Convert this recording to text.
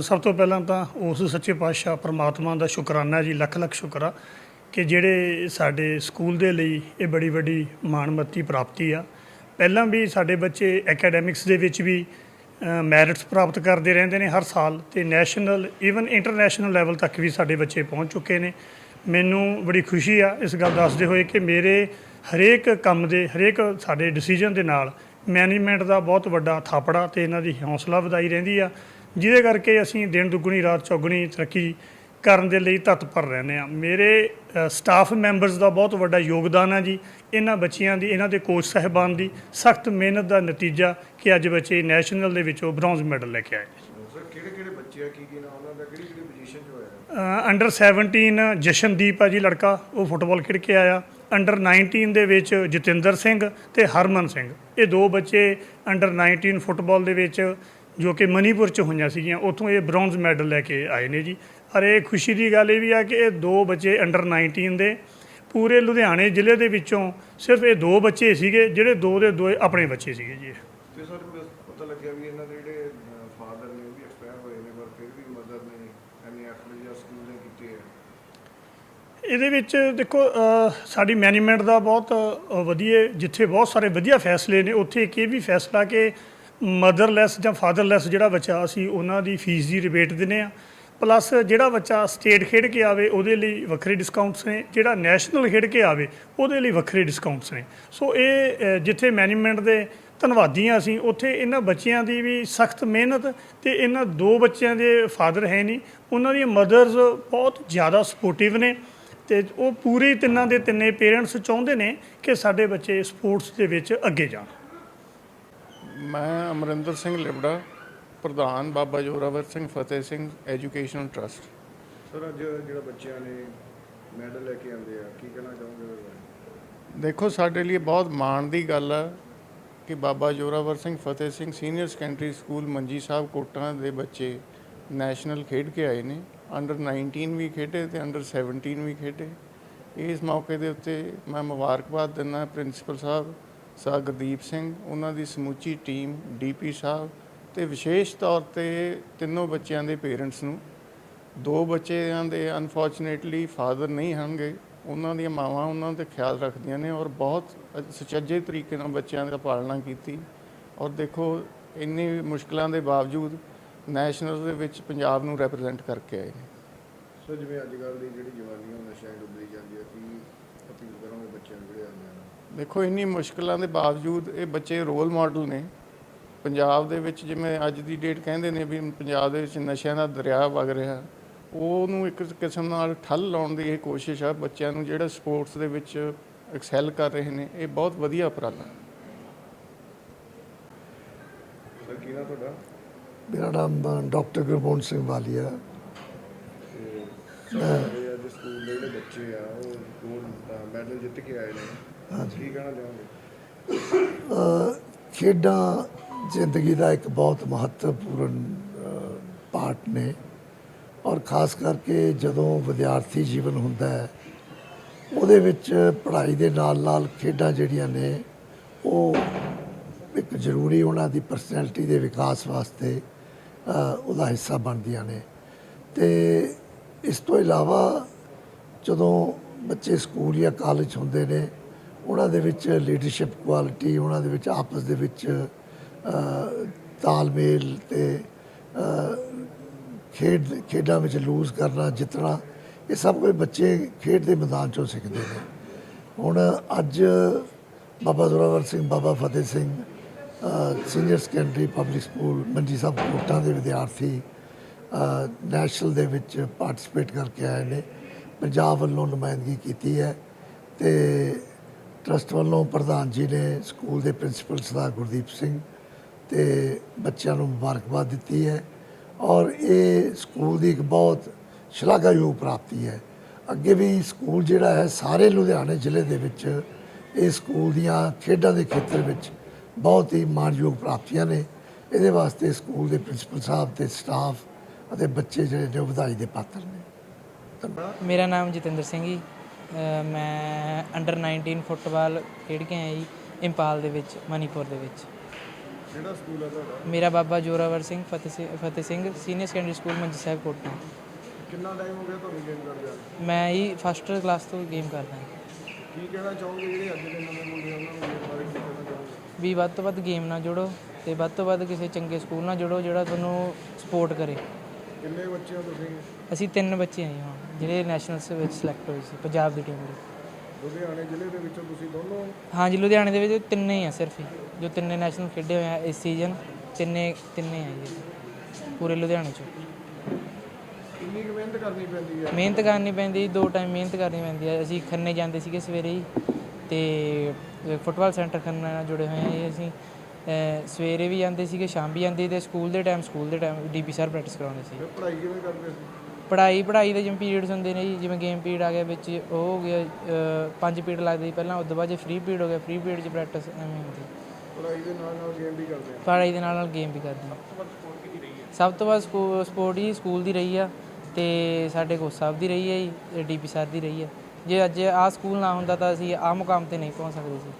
ਸਭ ਤੋਂ ਪਹਿਲਾਂ ਤਾਂ ਉਸ ਸੱਚੇ ਪਾਤਸ਼ਾਹ ਪ੍ਰਮਾਤਮਾ ਦਾ ਸ਼ੁਕਰਾਨਾ ਜੀ, ਲੱਖ ਲੱਖ ਸ਼ੁਕਰ ਆ ਕਿ ਜਿਹੜੇ ਸਾਡੇ ਸਕੂਲ ਦੇ ਲਈ ਇਹ ਬੜੀ ਵੱਡੀ ਮਾਣਮੱਤੀ ਪ੍ਰਾਪਤੀ ਆ। ਪਹਿਲਾਂ ਵੀ ਸਾਡੇ ਬੱਚੇ ਐਕੈਡੈਮਿਕਸ ਦੇ ਵਿੱਚ ਵੀ ਮੈਰਿਟਸ ਪ੍ਰਾਪਤ ਕਰਦੇ ਰਹਿੰਦੇ ਨੇ ਹਰ ਸਾਲ ਤੇ ਨੈਸ਼ਨਲ ਈਵਨ ਇੰਟਰਨੈਸ਼ਨਲ ਲੈਵਲ ਤੱਕ ਵੀ ਸਾਡੇ ਬੱਚੇ ਪਹੁੰਚ ਚੁੱਕੇ ਨੇ। ਮੈਨੂੰ ਬੜੀ ਖੁਸ਼ੀ ਆ ਇਸ ਗੱਲ ਦੱਸਦੇ ਹੋਏ ਕਿ ਮੇਰੇ ਹਰੇਕ ਕੰਮ ਦੇ, ਹਰੇਕ ਸਾਡੇ ਡਿਸੀਜਨ ਦੇ ਨਾਲ ਮੈਨੇਜਮੈਂਟ ਦਾ ਬਹੁਤ ਵੱਡਾ ਥਾਪੜਾ ਤੇ ਇਹਨਾਂ ਦੀ ਹੌਸਲਾ ਵਧਾਈ ਰਹਿੰਦੀ ਆ। ਜਿਹਦੇ ਕਰਕੇ ਅਸੀਂ ਦਿਨ ਦੁੱਗਣੀ ਰਾਤ ਚੌਗਣੀ ਤਰੱਕੀ ਕਰਨ ਦੇ ਲਈ ਤਤਪਰ ਰਹਿੰਦੇ ਆ ਮੇਰੇ ਸਟਾਫ ਮੈਂਬਰਸ ਦਾ ਬਹੁਤ ਵੱਡਾ ਯੋਗਦਾਨ ਆ ਜੀ। ਇਹਨਾਂ ਬੱਚਿਆਂ ਦੀ ਇਹਨਾਂ ਦੇ ਕੋਚ ਸਾਹਿਬਾਨ ਦੀ ਸਖਤ ਮਿਹਨਤ ਦਾ ਨਤੀਜਾ ਕਿ ਅੱਜ ਬੱਚੇ ਨੈਸ਼ਨਲ ਦੇ ਵਿੱਚੋਂ ਬ੍ਰੌਂਜ਼ ਮੈਡਲ ਲੈ ਕੇ ਆਏ ਸਰ ਕਿਹੜੇ ਕਿਹੜੇ ਬੱਚੇ ਆ ਕੀ ਕੀ ਨਾਮ ਉਹਨਾਂ ਦਾ? ਕਿਹੜੀ ਕਿਹੜੀ ਪੋਜੀਸ਼ਨ 'ਚ ਹੋਇਆ? ਅੰਡਰ 17 ਜਸ਼ਨਦੀਪ ਆ ਜੀ ਲੜਕਾ ਉਹ ਫੁੱਟਬਾਲ ਖੇਡ ਕੇ ਆਇਆ। ਅੰਡਰ 19 ਦੇ ਵਿੱਚ ਜਤਿੰਦਰ ਸਿੰਘ ਤੇ ਹਰਮਨ ਸਿੰਘ। ਇਹ ਦੋ ਬੱਚੇ ਅੰਡਰ 19 ਫੁੱਟਬਾਲ ਦੇ ਵਿੱਚ ਜੋ ਕਿ ਮਨੀਪੁਰ ਚ ਹੋਈਆਂ ਸੀਗੀਆਂ ਉੱਥੋਂ ਇਹ ਬ੍ਰੌਂਜ਼ ਮੈਡਲ ਲੈ ਕੇ ਆਏ ਨੇ ਜੀ ਔਰ ਇਹ ਖੁਸ਼ੀ ਦੀ ਗੱਲ ਇਹ ਵੀ ਆ ਕਿ ਇਹ ਦੋ ਬੱਚੇ ਅੰਡਰ 19 ਦੇ ਪੂਰੇ ਲੁਧਿਆਣੇ ਜ਼ਿਲ੍ਹੇ ਦੇ ਵਿੱਚੋਂ ਸਿਰਫ ਇਹ ਦੋ ਬੱਚੇ ਸੀਗੇ ਜਿਹੜੇ ਦੋ ਦੇ ਦੋ ਆਪਣੇ ਬੱਚੇ ਸੀਗੇ ਜੀ ਇਹ। ਤੇ ਸਰ ਪਤਾ ਲੱਗਿਆ ਵੀ ਇਹਨਾਂ ਦੇ ਜਿਹੜੇ ਫਾਦਰ ਨੇ ਉਹ ਵੀ ਐਕਸਪਾਇਰ ਹੋਏ ਨੇ ਪਰ ਫਿਰ ਵੀ ਮਦਰ ਨੇ ਐਨੇ ਐਫਰਟ ਜਾਂ ਸਕੂਲ ਨੇ ਕੀਤੇ ਆ ਇਹਦੇ ਵਿੱਚ ਦੇਖੋ ਸਾਡੀ ਮੈਨੇਜਮੈਂਟ ਦਾ ਬਹੁਤ ਵਧੀਆ ਜਿੱਥੇ ਬਹੁਤ ਸਾਰੇ ਵਧੀਆ ਫੈਸਲੇ ਨੇ ਉੱਥੇ ਇੱਕ ਇਹ ਵੀ ਫੈਸਲਾ ਕਿ ਮਦਰਲੈਸ ਜਾਂ ਫਾਦਰਲੈਸ ਜਿਹੜਾ ਬੱਚਾ ਅਸੀਂ ਉਹਨਾਂ ਦੀ ਫੀਸ ਦੀ ਰਿਬੇਟ ਦਿੰਦੇ ਆ ਪਲੱਸ ਜਿਹੜਾ ਬੱਚਾ ਸਟੇਟ ਖੇਡ ਕੇ ਆਵੇ, ਉਹਦੇ ਲਈ ਵੱਖਰੇ ਡਿਸਕਾਊਂਟਸ ਨੇ। ਜਿਹੜਾ ਨੈਸ਼ਨਲ ਖੇਡ ਕੇ ਆਵੇ, ਉਹਦੇ ਲਈ ਵੱਖਰੇ ਡਿਸਕਾਊਂਟਸ ਨੇ। ਸੋ ਇਹ ਜਿੱਥੇ ਮੈਨੇਜਮੈਂਟ ਦੇ ਧੰਨਵਾਦੀ ਹਾਂ ਅਸੀਂ, ਉੱਥੇ ਇਹਨਾਂ ਬੱਚਿਆਂ ਦੀ ਵੀ ਸਖਤ ਮਿਹਨਤ ਤੇ ਇਹਨਾਂ ਦੋ ਬੱਚਿਆਂ ਦੇ ਫਾਦਰ ਹੈ ਨਹੀਂ। ਉਹਨਾਂ ਦੀਆਂ ਮਦਰਸ ਬਹੁਤ ਜ਼ਿਆਦਾ ਸਪੋਰਟਿਵ ਨੇ ਤੇ ਉਹ ਪੂਰੀ ਤਿੰਨਾਂ ਦੇ ਤਿੰਨੇ ਪੇਰੈਂਟਸ ਚਾਹੁੰਦੇ ਨੇ ਕਿ ਸਾਡੇ ਬੱਚੇ ਸਪੋਰਟਸ ਦੇ ਵਿੱਚ ਅੱਗੇ ਜਾਣ। ਮੈਂ ਅਮਰਿੰਦਰ ਸਿੰਘ ਲਿਬੜਾ ਪ੍ਰਧਾਨ Baba Zorawar Singh Fateh Singh educational trust sir ਅੱਜ ਜਿਹੜਾ ਬੱਚਿਆਂ ਨੇ ਮੈਡਲ ਲੈ ਕੇ ਆਉਂਦੇ ਆ ਕੀ ਕਹਿਣਾ ਚਾਹੋਗੇ ਉਹਦੇ ਬਾਰੇ? ਦੇਖੋ ਸਾਡੇ ਲਈ ਬਹੁਤ ਮਾਣ ਦੀ ਗੱਲ ਆ ਕਿ Baba Zorawar Singh Fateh Singh senior secondary school Manji Sahib ਕੋਟਾਂ ਦੇ ਬੱਚੇ ਨੈਸ਼ਨਲ ਖੇਡ ਕੇ ਆਏ ਨੇ। ਅੰਡਰ 19 ਵੀ ਖੇਡੇ ਤੇ ਅੰਡਰ 17 ਵੀ ਖੇਡੇ। ਇਸ ਮੌਕੇ ਦੇ ਉੱਤੇ ਮੈਂ ਮੁਬਾਰਕਬਾਦ ਦਿੰਦਾ ਪ੍ਰਿੰਸੀਪਲ ਸਾਹਿਬ ਸਰ ਗੁਰਦੀਪ ਸਿੰਘ, ਉਹਨਾਂ ਦੀ ਸਮੁੱਚੀ ਟੀਮ ਡੀਪੀ ਸਾਹਿਬ ਤੇ ਵਿਸ਼ੇਸ਼ ਤੌਰ ਤੇ ਤਿੰਨੋਂ ਬੱਚਿਆਂ ਦੇ ਪੇਰੈਂਟਸ ਨੂੰ। ਦੋ ਬੱਚਿਆਂ ਦੇ ਅਨਫੋਰਚੂਨੇਟਲੀ ਫਾਦਰ ਨਹੀਂ ਹਨਗੇ ਉਹਨਾਂ ਦੀਆਂ ਮਾਵਾਂ ਉਹਨਾਂ 'ਤੇ ਖਿਆਲ ਰੱਖਦੀਆਂ ਨੇ ਔਰ ਬਹੁਤ ਸੁਚੱਜੇ ਤਰੀਕੇ ਨਾਲ ਬੱਚਿਆਂ ਦਾ ਪਾਲਣਾ ਕੀਤੀ। ਔਰ ਦੇਖੋ, ਇੰਨੀ ਮੁਸ਼ਕਲਾਂ ਦੇ ਬਾਵਜੂਦ ਨੈਸ਼ਨਲ ਦੇ ਵਿੱਚ ਪੰਜਾਬ ਨੂੰ ਰਿਪਰੈਜ਼ੈਂਟ ਕਰਕੇ ਆਏ ਨੇ। ਸੋ ਜਿਵੇਂ ਅੱਜ ਕੱਲ੍ਹ ਦੀ ਜਿਹੜੀ ਜਵਾਨੀ ਉਹ ਨਸ਼ਿਆਂ 'ਚ ਜਾਂਦੀ ਹੈ ਕੀ ਅਪੀਲ ਕਰੋਗੇ ਬੱਚਿਆਂ ਨੂੰ ਜਿਹੜੇ ਆਉਂਦੇ ਹਨ ਦੇਖੋ ਇੰਨੀ ਮੁਸ਼ਕਲਾਂ ਦੇ ਬਾਵਜੂਦ ਇਹ ਬੱਚੇ ਰੋਲ ਮਾਡਲ ਨੇ। ਪੰਜਾਬ ਦੇ ਵਿੱਚ ਜਿਵੇਂ ਅੱਜ ਦੀ ਡੇਟ ਕਹਿੰਦੇ ਨੇ ਵੀ ਪੰਜਾਬ ਦੇ ਵਿੱਚ ਨਸ਼ਿਆਂ ਦਾ ਦਰਿਆ ਵਗ ਰਿਹਾ। ਉਹਨੂੰ ਇੱਕ ਕਿਸਮ ਨਾਲ ਠੱਲ ਲਾਉਣ ਦੀ ਇਹ ਕੋਸ਼ਿਸ਼ ਆ। ਬੱਚਿਆਂ ਨੂੰ ਜਿਹੜਾ ਸਪੋਰਟਸ ਦੇ ਵਿੱਚ ਐਕਸੈਲ ਕਰ ਰਹੇ ਨੇ ਇਹ ਬਹੁਤ ਵਧੀਆ ਉਪਰਾਲਾ। ਸਰ ਕੀ ਨਾ ਤੁਹਾਡਾ? ਮੇਰਾ ਨਾਮ ਡਾਕਟਰ ਗੁਰਮੋਹਨ ਸਿੰਘ ਵਾਲੀਆ। ਅੱਜ ਸਕੂਲ ਦੇ ਜਿਹੜੇ ਬੱਚੇ ਆ ਉਹ ਗੋਲਡ ਮੈਡਲ ਜਿੱਤ ਕੇ ਆਏ ਨੇ। ਹਾਂਜੀ। ਕੀ ਕਹਿਣਾ ਖੇਡਾਂ ਜ਼ਿੰਦਗੀ ਦਾ ਇੱਕ ਬਹੁਤ ਮਹੱਤਵਪੂਰਨ ਪਾਰਟ ਨੇ ਔਰ ਖਾਸ ਕਰਕੇ ਜਦੋਂ ਵਿਦਿਆਰਥੀ ਜੀਵਨ ਹੁੰਦਾ ਹੈ ਉਹਦੇ ਵਿੱਚ ਪੜ੍ਹਾਈ ਦੇ ਨਾਲ ਨਾਲ ਖੇਡਾਂ ਜਿਹੜੀਆਂ ਨੇ ਉਹ ਇੱਕ ਜ਼ਰੂਰੀ ਉਹਨਾਂ ਦੀ ਪਰਸਨੈਲਿਟੀ ਦੇ ਵਿਕਾਸ ਵਾਸਤੇ ਉਹਦਾ ਹਿੱਸਾ ਬਣਦੀਆਂ ਨੇ ਤੇ ਇਸ ਤੋਂ ਇਲਾਵਾ ਜਦੋਂ ਬੱਚੇ ਸਕੂਲ ਜਾਂ ਕਾਲਜ ਹੁੰਦੇ ਨੇ ਉਹਨਾਂ ਦੇ ਵਿੱਚ ਲੀਡਰਸ਼ਿਪ ਕੁਆਲਿਟੀ ਉਹਨਾਂ ਦੇ ਵਿੱਚ ਆਪਸ ਦੇ ਵਿੱਚ ਤਾਲਮੇਲ ਤੇ ਖੇਡ, ਖੇਡਾਂ ਵਿੱਚ ਲੂਜ਼ ਕਰਨਾ, ਜਿੱਤਣਾ, ਇਹ ਸਭ ਕੁਝ ਬੱਚੇ ਖੇਡ ਦੇ ਮੈਦਾਨ ਚੋਂ ਸਿੱਖਦੇ ਨੇ। ਹੁਣ ਅੱਜ ਬਾਬਾ Zorawar Singh, Baba Fateh Singh senior secondary public school Manji Sahib Kotan ਦੇ ਵਿਦਿਆਰਥੀ ਨੈਸ਼ਨਲ ਦੇ ਵਿੱਚ ਪਾਰਟਿਸਿਪੇਟ ਕਰਕੇ ਆਏ ਨੇ। ਪੰਜਾਬ ਵੱਲੋਂ ਨੁਮਾਇੰਦਗੀ ਕੀਤੀ ਹੈ ਤੇ ਟਰਸਟ ਵੱਲੋਂ ਪ੍ਰਧਾਨ ਜੀ ਨੇ ਸਕੂਲ ਦੇ ਪ੍ਰਿੰਸੀਪਲ ਸਰਦਾਰ ਗੁਰਦੀਪ ਸਿੰਘ ਤੇ ਬੱਚਿਆਂ ਨੂੰ ਮੁਬਾਰਕਬਾਦ ਦਿੱਤੀ ਹੈ ਔਰ ਇਹ ਸਕੂਲ ਦੀ ਇੱਕ ਬਹੁਤ ਸ਼ਲਾਘਾਯੋਗ ਪ੍ਰਾਪਤੀ ਹੈ। ਅੱਗੇ ਵੀ ਸਕੂਲ ਜਿਹੜਾ ਹੈ, ਸਾਰੇ ਲੁਧਿਆਣੇ ਜ਼ਿਲ੍ਹੇ ਦੇ ਵਿੱਚ ਇਹ ਸਕੂਲ ਦੀਆਂ ਖੇਡਾਂ ਦੇ ਖੇਤਰ ਵਿੱਚ ਬਹੁਤ ਹੀ ਮਾਣਯੋਗ ਪ੍ਰਾਪਤੀਆਂ ਨੇ। ਇਹਦੇ ਵਾਸਤੇ ਸਕੂਲ ਦੇ ਪ੍ਰਿੰਸੀਪਲ ਸਾਹਿਬ ਤੇ ਸਟਾਫ ਅਤੇ ਬੱਚੇ ਜਿਹੜੇ ਨੇ ਉਹ ਵਧਾਈ ਦੇ ਪਾਤਰ ਨੇ। ਧੰਨਵਾਦ। ਮੇਰਾ ਨਾਮ ਜਤਿੰਦਰ ਸਿੰਘ ਜੀ। ਮੈਂ ਅੰਡਰ 19 ਫੁੱਟਬਾਲ ਖੇਡ ਕੇ ਆਇਆ ਜੀ ਇੰਪਾਲ ਦੇ ਵਿੱਚ ਮਨੀਪੁਰ ਦੇ ਵਿੱਚ। ਕਿਹੜਾ ਸਕੂਲ ਹੈ ਤੁਹਾਡਾ? ਮੇਰਾ Baba Zorawar Singh Fateh Singh Fateh Singh senior secondary school Manji ਸਾਹਿਬ ਕੋਟਾ। ਕਿੰਨਾ ਟਾਈਮ ਹੋ ਗਿਆ ਤੁਹਾਨੂੰ ਗੇਮ ਕਰਦੇ ਮੈਂ ਹੀ ਫਸਟ ਕਲਾਸ ਤੋਂ ਗੇਮ ਕਰਦਾ ਕੀ ਕਹਿਣਾ ਚਾਹੋਗੇ ਜਿਹੜੇ ਅੱਜ ਦੇ ਨਵੇਂ ਮੁੰਡੇ ਆ, ਉਹਨਾਂ ਨੂੰ ਗੇਮ ਬਾਰੇ ਕੀ ਕਹਿਣਾ ਚਾਹੋਗੇ? ਵੀ ਵੱਧ ਤੋਂ ਵੱਧ ਗੇਮ ਨਾਲ ਜੁੜੋ ਤੇ ਵੱਧ ਤੋਂ ਵੱਧ ਕਿਸੇ ਚੰਗੇ ਸਕੂਲ ਨਾਲ ਜੁੜੋ ਜਿਹੜਾ ਤੁਹਾਨੂੰ ਸਪੋਰਟ ਕਰੇ। ਕਿੰਨੇ ਬੱਚੇ ਹੋ ਤੁਸੀਂ? ਅਸੀਂ ਤਿੰਨ ਬੱਚੇ ਹਾਂ ਜੀ ਹੁਣ ਜਿਹੜੇ ਨੈਸ਼ਨਲਸ ਵਿੱਚ ਸਿਲੈਕਟ ਹੋਏ ਸੀ ਪੰਜਾਬ ਦੀ ਟੀਮ ਲਈ ਲੁਧਿਆਣੇ ਜ਼ਿਲ੍ਹੇ ਦੇ ਵਿੱਚੋਂ ਤੁਸੀਂ ਦੋਨੋਂ? ਹਾਂਜੀ ਲੁਧਿਆਣੇ ਦੇ ਵਿੱਚ ਤਿੰਨੇ ਹੀ ਆ ਸਿਰਫ ਹੀ ਜੋ ਤਿੰਨੇ ਨੈਸ਼ਨਲ ਖੇਡੇ ਹੋਏ ਆ ਇਸ ਸੀਜ਼ਨ ਤਿੰਨੇ ਤਿੰਨੇ ਆ। ਜੀ ਪੂਰੇ ਲੁਧਿਆਣੇ ਚ। ਕਿੰਨੀ ਕੁ ਮਿਹਨਤ ਕਰਨੀ ਪੈਂਦੀ ਹੈ ਮਿਹਨਤ ਕਰਨੀ ਪੈਂਦੀ ਦੋ ਟਾਈਮ ਮਿਹਨਤ ਕਰਨੀ ਪੈਂਦੀ ਹੈ ਅਸੀਂ ਖੰਨੇ ਜਾਂਦੇ ਸੀਗੇ ਸਵੇਰੇ ਹੀ ਤੇ ਫੁੱਟਬਾਲ ਸੈਂਟਰ ਖੰਨੇ ਨਾਲ ਜੁੜੇ ਹੋਏ ਆ ਜੀ ਅਸੀਂ। ਸਵੇਰੇ ਵੀ ਜਾਂਦੇ ਸੀਗੇ ਸ਼ਾਮ ਵੀ ਜਾਂਦੇ ਤੇ ਸਕੂਲ ਦੇ ਟਾਈਮ ਸਕੂਲ ਦੇ ਟਾਈਮ ਡੀਪੀ ਸਰ ਪ੍ਰੈਕਟਿਸ ਕਰਾਉਂਦੇ ਸੀ। ਪੜ੍ਹਾਈ ਕਿਵੇਂ ਕਰਦੇ ਸੀ? ਪੜ੍ਹਾਈ ਪੜ੍ਹਾਈ ਦੇ ਜਿਵੇਂ ਪੀਰੀਅਡਸ ਹੁੰਦੇ ਨੇ ਜੀ ਜਿਵੇਂ ਗੇਮ ਪੀਰੀਅਡ ਆ ਗਿਆ ਵਿੱਚ ਉਹ ਹੋ ਗਿਆ ਪੰਜ ਪੀਰੀਅਡ ਲੱਗਦੇ ਸੀ ਪਹਿਲਾਂ ਉਸ ਤੋਂ ਬਾਅਦ ਜੇ ਫ੍ਰੀ ਪੀਰੀਅਡ ਹੋ ਗਿਆ ਫ੍ਰੀ ਪੀਰੀਅਡ 'ਚ ਪ੍ਰੈਕਟਿਸ ਐਵੇਂ ਹੁੰਦੀ। ਪੜ੍ਹਾਈ ਦੇ ਨਾਲ ਨਾਲ ਗੇਮ ਵੀ ਕਰਦੇ ਆ ਪੜ੍ਹਾਈ ਦੇ ਨਾਲ ਨਾਲ ਗੇਮ ਵੀ ਕਰਦੇ। ਹਾਂ? ਸਭ ਤੋਂ ਵੱਧ ਸਪੋਰਟ ਹੀ ਸਕੂਲ ਦੀ ਰਹੀ ਆ ਤੇ ਸਾਡੇ ਕੋਚ ਸਾਹਿਬ ਦੀ ਰਹੀ ਹੈ ਜੀ ਡੀਪੀ ਸਰ ਦੀ ਰਹੀ ਹੈ ਜੇ ਅੱਜ ਆਹ ਸਕੂਲ ਨਾ ਹੁੰਦਾ ਤਾਂ ਅਸੀਂ ਆਹ ਮੁਕਾਮ ਤੇ ਨਹੀਂ ਪਹੁੰਚ ਸਕਦੇ ਸੀ।